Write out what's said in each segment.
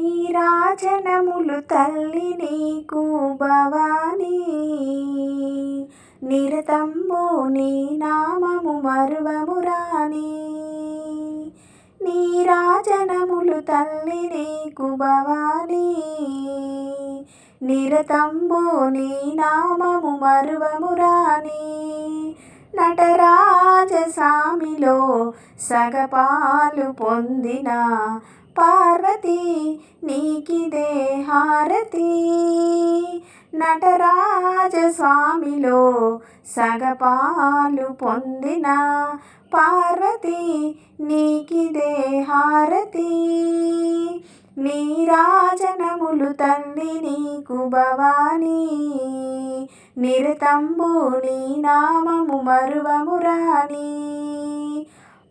నీరాజనములు తల్లి నీకు భవానీ. నిరతంబు నీ నామము మరువము రాని. నీరాజనములు తల్లి నీకు భవానీ. నిరతంబు నీ నామము మరువము రాని. నటరాజసామిలో సగపాలు పొందిన పార్వతి నీకిదే హారతి. నటరాజస్వామిలో సగపాలు పొందిన పార్వతి నీకిదే హారతి. నీరాజనములు తల్లి నీకు భవానీ. నిరతంబు నీ నామము మరువమురాణి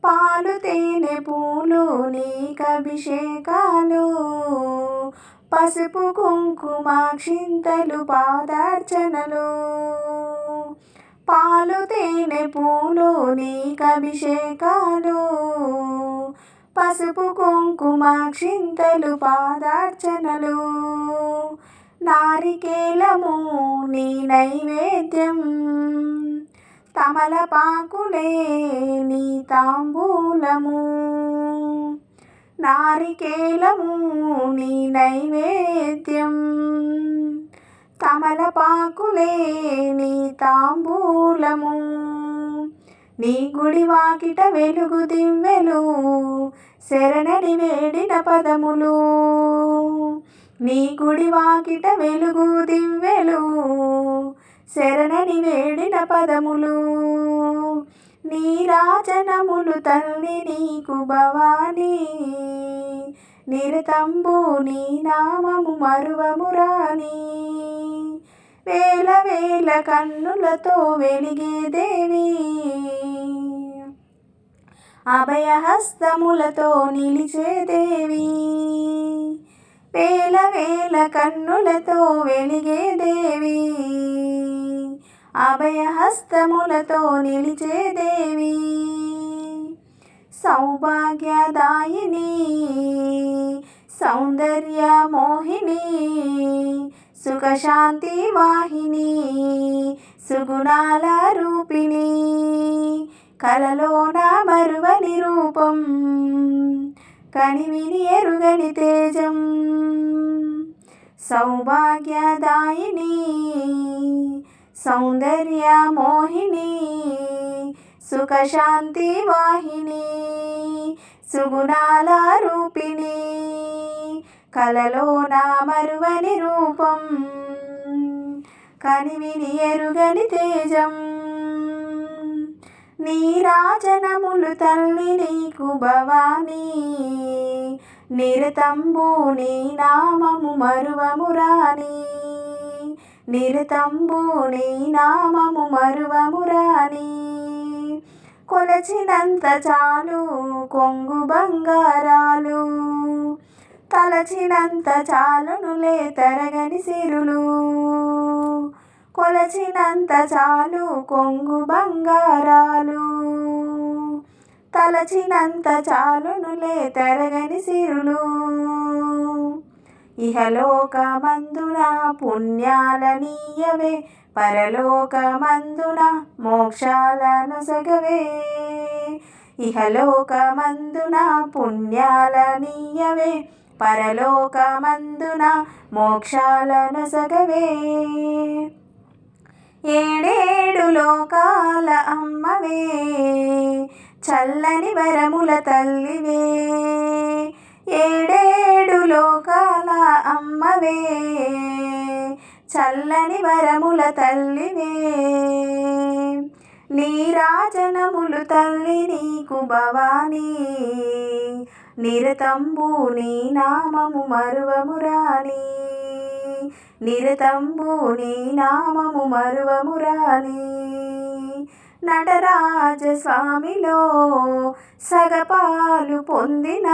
పాలు తేనె పూలు నీకభిషేకాలు పసుపు కుంకుమాక్షింతలు పాదార్చనలు. పాలు తేనె పూలు నీకభిషేకాలు పసుపు కుంకుమాక్షింతలు పాదార్చనలు. నారికేలము నీ నైవేద్యం. తమలపాకులే నీ తాంబూలము. నారికేలము నీ నైవేద్యం. తమలపాకులే నీ తాంబూలము. నీ గుడి వాకిట వెలుగు దివ్వెలు శరణడి వేడిన పదములు. నీ గుడి వాకిట వెలుగు దివ్వెలు శరణని వేడిన పదములు. నీ రాజనములు తల్లి నీకు భవానీ. నిరతంబు నీ నామము మరువము వేల వేల కన్నులతో వెలిగే దేవి. అభయహస్తములతో నిలిచే దేవి. వేల వేల కన్నులతో వెలిగే దేవి. అభయహస్తములతో నిలిచే దేవి. సౌభాగ్యదాయిని సౌందర్య మోహిని సుఖశాంతి వాహిని సుగుణాల రూపిణి. కలలోన మరువని రూపం. కనివిని ఎరుగని తేజం. సౌభాగ్యదాయిని సౌందర్య మోహిని సుఖశాంతి వాహిని సుగుణాల రూపిణి కలలో నా మరువని రూపం కనివిని ఎరుగని తేజం. నీ రాజనములు తల్లి నీకు భవానీ. నిరతంబు నీ నామము మరువము రాని. నిరతంబు నీ నామము మరువము రాని. కొలచినంత చాలు కొంగు బంగారాలు. తలచినంత చాలునులే తరగని సిరులు. కొలచినంత చాలు కొంగు బంగారా తలచినంత చాలునులే తరగని సిరులు. ఇహలోకమందున పుణ్యాలనీయవే పరలోకమందున మోక్షాలను సగవే. ఇహలోకమందున పుణ్యాలనీయవే పరలోకమందున మోక్షాలను సగవే. ఏడేడు లోకాల అమ్మవే చల్లని వరముల తల్లివే. ఏడేడు లోకాల అమ్మవే. చల్లని వరముల తల్లివే. నీరాజనములు తల్లి నీకు భవానీ. నిరతంబు నీ నామము మరువము రాని. నిరతంబు నీ నామము మరువము రాని. నటరాజస్వామిలో సగపాలు పొందిన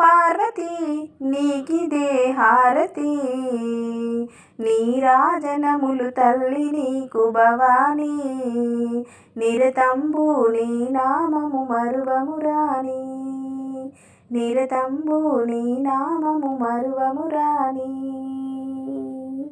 పార్వతి నీకిదే హారతి. నీరాజనములు తల్లి నీకు భవానీ. నిరతంబు నీ నామము మరువము రాని. నిరతంబు నీ నామము మరువమురాని